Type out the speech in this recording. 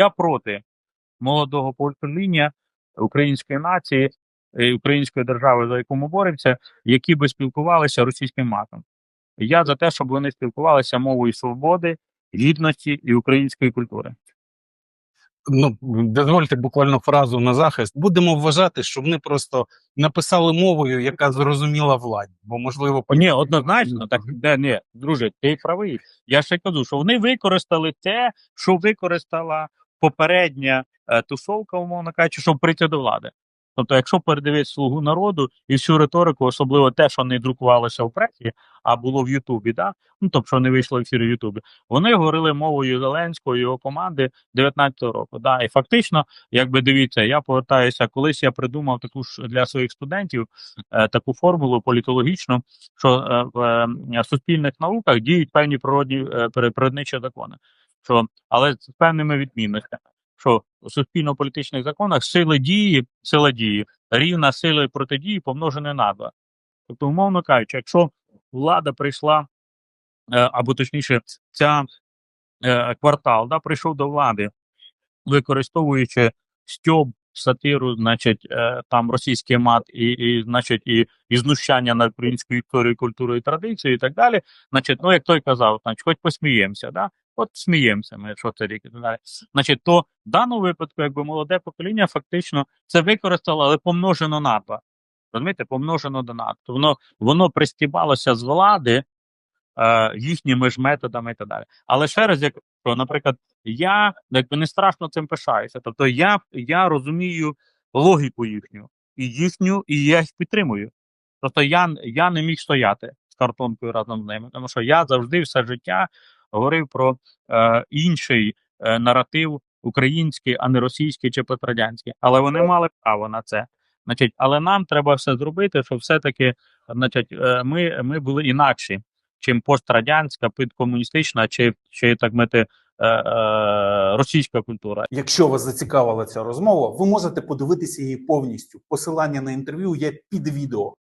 Я проти молодого покоління української нації, української держави, за яку ми боремося, які би спілкувалися російським матом. Я за те, щоб вони спілкувалися мовою свободи, гідності і української культури. Ну, дозвольте буквально фразу на захист. Будемо вважати, що вони просто написали мовою, яка зрозуміла владі, бо можливо Ні, однозначно, так де ні, друже, ти правий. Я ще кажу, що вони використали те, що використала попередня е, тусовка, умовно кажучи, щоб прийти до влади. Тобто, якщо передивитися слугу народу і всю риторику, особливо те, що не друкувалося в пресі, а було в Ютубі, да? ну тобто, що не вийшло в ефір в Ютубі, вони говорили мовою Зеленського і його команди 19-го року. Да? І фактично, якби дивіться, я повертаюся, колись я придумав таку ж для своїх студентів е, таку формулу політологічну, що е, в е, суспільних науках діють певні природні е, природничі закони, що але з певними відмінностями. Що у суспільно-політичних законах сили дії, сила дії рівна сили протидії помножене на два. Тобто, умовно кажучи, якщо влада прийшла, е, або точніше, ця е, квартал да, прийшов до влади, використовуючи стьоб, сатиру, значить, е, там російський мат, і, і значить, і, і знущання над українською історією, культурою і традицією, і так далі. Значить, ну як той казав, значить, хоч посміємося, да? От сміємося ми, що це рік і так далі. Значить, то в даному випадку, якби молоде покоління, фактично це використало, але помножено на два. Розумієте, помножено до НАТО. Воно, воно пристібалося з влади е, їхніми ж методами і так далі. Але ще раз, як наприклад, я якби не страшно цим пишаюся. Тобто я, я розумію логіку їхню, і їхню, і я їх підтримую. Тобто я, я не міг стояти з картонкою разом з ними, тому що я завжди все життя говорив про е, інший е, наратив український, а не російський чи пострадянський. Але вони мали право на це. Значить, але нам треба все зробити, щоб все-таки значить, е, ми, ми були інакші, чим пострадянська, підкомуністична, чи, чи так мити, е, е, російська культура. Якщо вас зацікавила ця розмова, ви можете подивитися її повністю. Посилання на інтерв'ю є під відео.